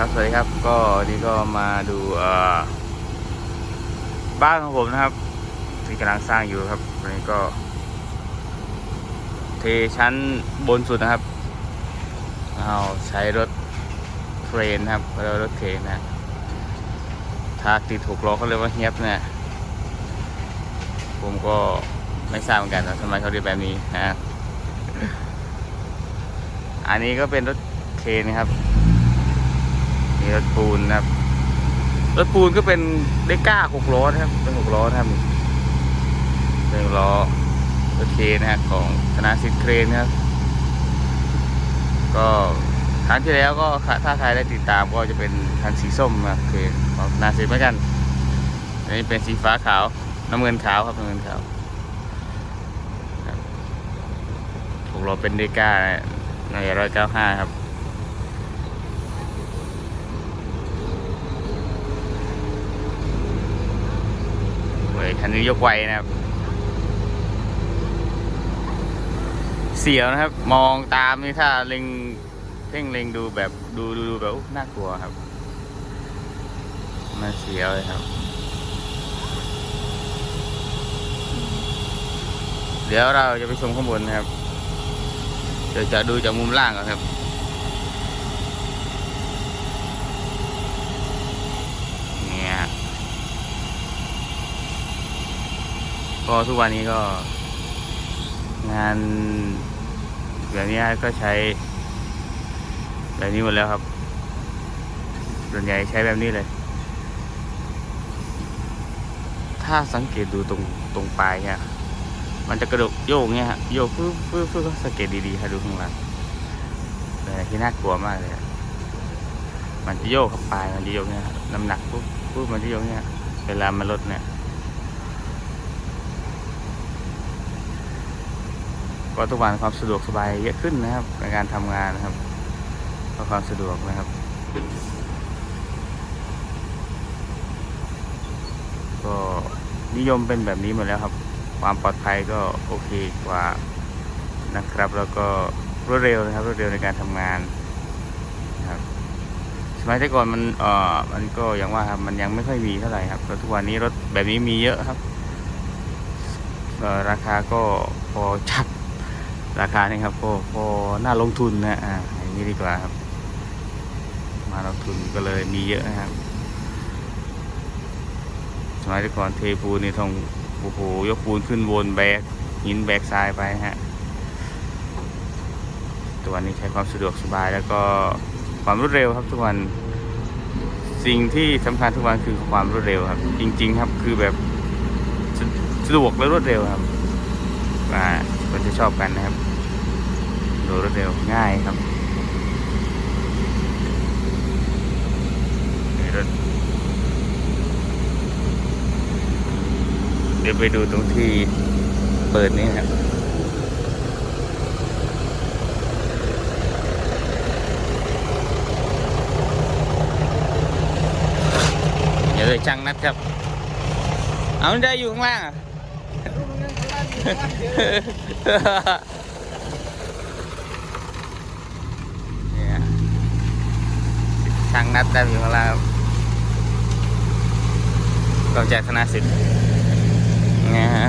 ครับสวัสดีครับก็วันนี้ก็มาดูบ้านของผมนะครับ ที่กำลังสร้างอยู่ครับวันนี้ก็ เทชั้นบนสุดนะครับเอาใช้รถเครนนะครับเรียกว่ารถเครนนะถ้าติดถูกล้อเขาเรียกว่าเฮียบนะผมก็ไม่ทราบเหมือนกันว่าทำไมเขาเรียกแบบนี้นะอันนี้ก็เป็นรถเคนนครับ มีรถปูนนะครับ รถปูนก็เป็นเดก้าหกล้อนะครับ เป็นหกล้อนะครับเป็นหกล้อรถเคนนะครับของธนาสิทธิ์เครนนะครับ ก็ครั้งที่แล้วก็ถ้าใครได้ติดตามก็จะเป็นคันสีส้มนะครับเครนของธนาสิทธิ์เหมือนกันอันนี้เป็นสีฟ้าขาวน้ำเงินขาวครับน้ำเงินขาวหกล้อเป็นเดก้าในร้อยเก้าห้าครับ เว้ย คันนี้ยกไวนะครับ เสียวนะครับ มองตามนี่ถ้าเล็งเพ่งเล็งดูแบบดูดูดูแบบน่ากลัวครับมันเสียวเลยครับ เดี๋ยวเราจะไปชมข้างบนนะครับเดี๋ยวจะดูจากมุมล่างก่อนครับ เนี่ย ก็ทุกวันนี้ก็ งานแบบนี้ก็ใช้ แบบนี้หมดแล้วครับ ส่วนใหญ่ใช้แบบนี้เลย ถ้าสังเกตดูตรงตรงปลายเนี่ยมันจะกระดกโยกเนี่ยฮะโยกฟื้นฟื้นฟื้นสังเกตดีๆให้ดูข้างหลังเป็นอะไรที่น่ากลัวมากเลยมันจะโยกเข้าปลายมันจะโยกเนี่ยน้ำหนักปุ๊บปุ๊บมันจะโยกเนี่ยเวลามันลดเนี่ย ก็ทุกวันความสะดวกสบายเยอะขึ้นนะครับในการทำงานนะครับก็ความสะดวกนะครับ ก็นิยมเป็นแบบนี้หมดแล้วครับ ความปลอดภัยก็โอเคกว่านะครับ แล้วก็รวดเร็วนะครับรวดเร็วในการทำงานนะครับสมัยแต่ก่อนมันเอ่อมันก็อย่างว่าครับมันยังไม่ค่อยมีเท่าไหร่ครับแล้วทุกวันนี้รถแบบนี้มีเยอะครับราคาก็พอจับ ราคานี่ครับก็พอน่าลงทุนนะอ่าอย่างนี้ดีกว่าครับ มาลงทุนก็เลยมีเยอะนะครับสมัยก่อนเทปูนนี่ต้องโอ้โหยกปูนขึ้นวนแบกหินแบกทรายไปฮะตัวนี้ใช้ความสะดวกสบายแล้วก็ความรวดเร็วครับทุกวันสิ่งที่สำคัญทุกวันคือความรวดเร็วครับ จริง ๆ ครับคือแบบสะดวกและรวดเร็วครับอ่า คนจะชอบกันนะครับโดยรวดเร็วง่ายครับเดี๋ยวไปดูตรงที่เปิดนี่ครับเดี๋ยวเลยช่างนัดครับ เอาได้อยู่ข้างล่างอะ เนี่ยช่างนัดได้อยู่ข้างล่างครับกองจากธนาสิทธิ์นะฮะ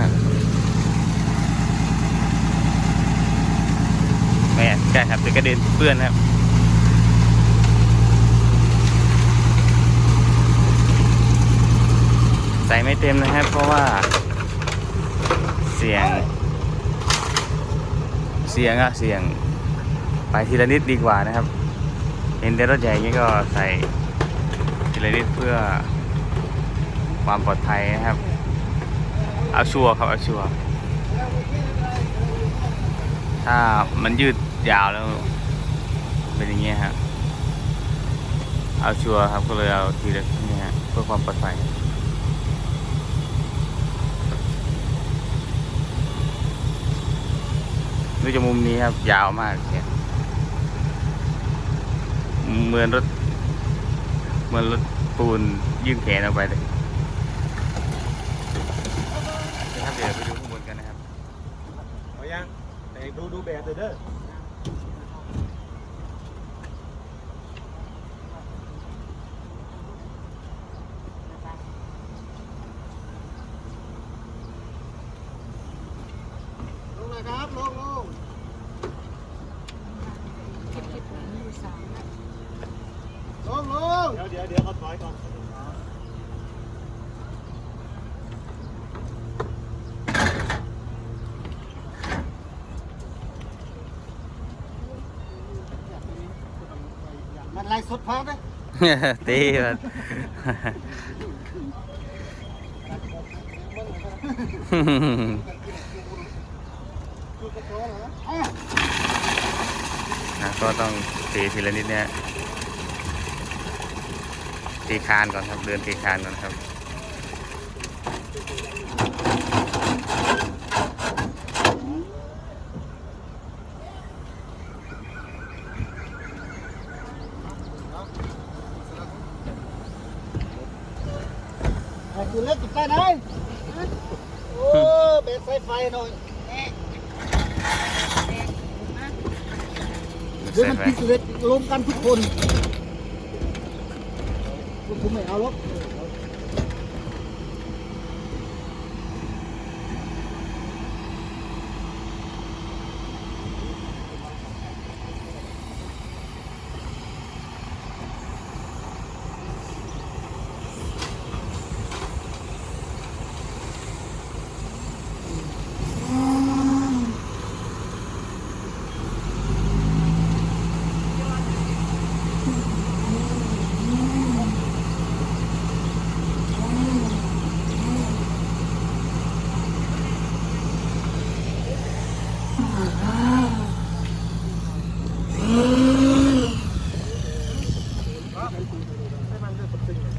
แม่ใช่ครับเดี๋ยวกระเด็นเปื้อนครับใส่ไม่เต็มนะครับ เพราะว่า เสียง เสียงอะเสียง ไปทีละนิดดีกว่านะครับ เห็นแต่รถใหญ่อย่างนี้ก็ใส่ทีละนิดเพื่อความปลอดภัยนะครับ เอาชัวร์ครับเอาชัวร์ถ้ามันยืดยาวแล้ว เป็นอย่างเงี้ยฮะเอาชัวร์ครับก็เลยเอาทีละนี่ฮะเพื่อความปลอดภัย ดูจากมุมนี้ครับ ยาวมากเนี่ยเหมือนรถเหมือนรถปูนยื่นแขนออกไปเลยนะครับเดี๋ยวไปดูข้างบนกันนะครับเอายังแต่ดูดูแบบเด้อ ยวเดี๋ยวเดี๋ยวเขาถอยก่อน มันไล่ สุดพร้อมไหมตีมันนะก็ต้องตีทีละนิดเนี่ยตีคานก่อนครับ เดินตีคานก่อนครับ ไอ้ตัวเล็กติดใต้ไหนโอ้ เบสไฟไฟหน่อยเดี๋ยวมันพิเศษรวมกันทุกคนพวกผมไม่เอาหรอก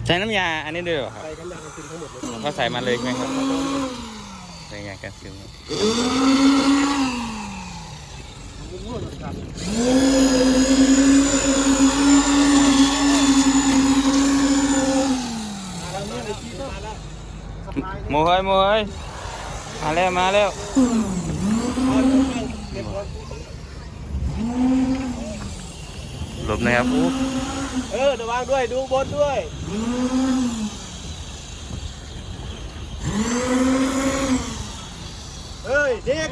ใช้น้ำยาอันนี้ด้วยเหรอครับใส่กันยางกันซึมทั้งหมดเลยก็ใส่มาเลยใช่ไหมครับใส่ยากันซึมครับสบายโมเฮ้ยโมเฮ้ยมาแล้วมาแล้วหลบนะครับ อู้เออระวังด้วยดูบนด้วยเฮ้ยเด็ก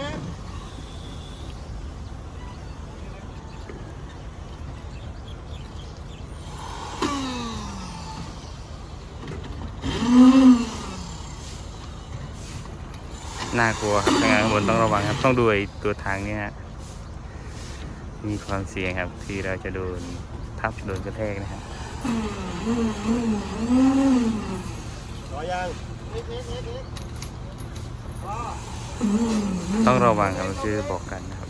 น่ากลัวครับทางานข้างบนต้องระวังครับ ต้องดูไอตัวทางเนี้ยฮะมีความเสี่ยงครับที่เราจะโดน ทับโดนกระแทกนะครับถอยยังต้องระวังครับคือบอกกันนะครับ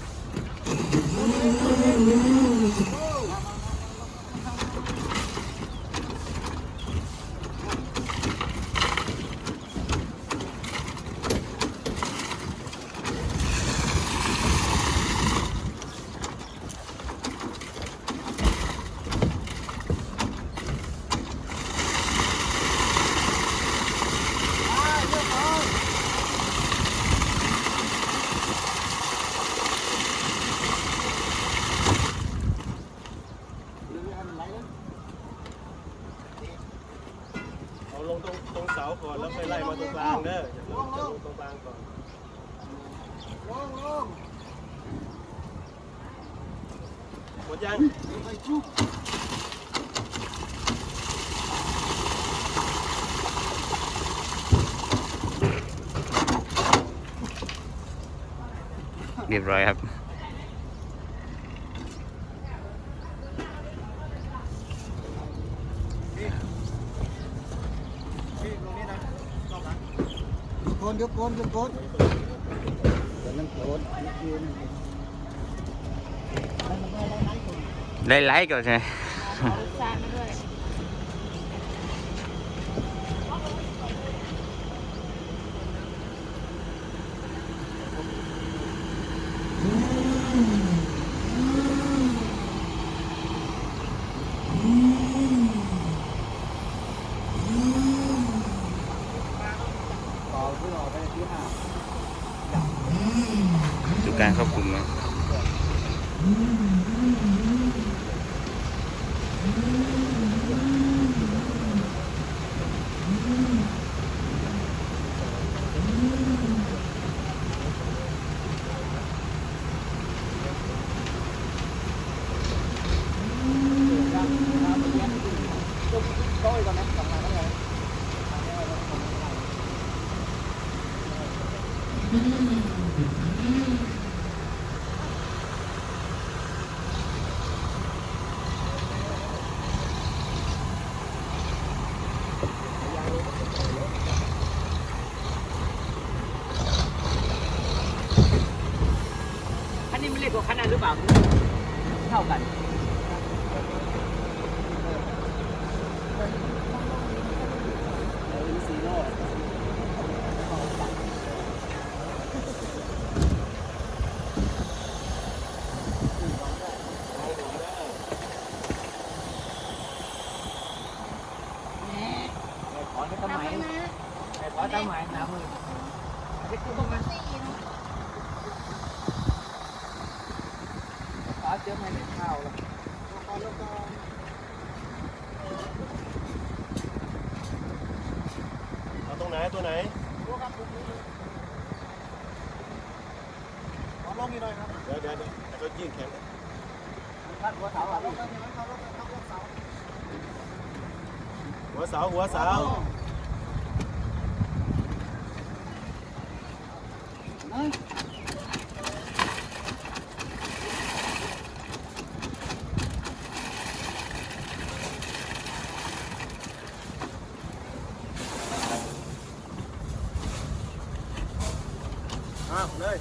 ลงตรงตรงเสาก่อนแล้วไปไล่มาตรงกลางเด้อจะลงจะลงตรงกลางก่อนลงลงหมดยังเรียบร้อยครับ นยกโกนยกโกนเดี๋ยวนั่งโกนยืนให้มันได้ได้ไหมคนได้ไลค์ก่อนใช่ไหม Mm-hmm. เท่ากันขอตั้งหมายขอตั้งหมายสามหมื่นเด็กกูต้องมาสี่เนาะ เจอไม่ได้ข้าวแล้วแล้วก็เอาตรงไหนตัวไหนขอลงอีกหน่อยครับเดี๋ยวเดี๋ยวเดี๋ยวให้เขายื่นแขนท่านหัวเสาอะหัวเสาหัวเสาอ้าวเลย มาเลย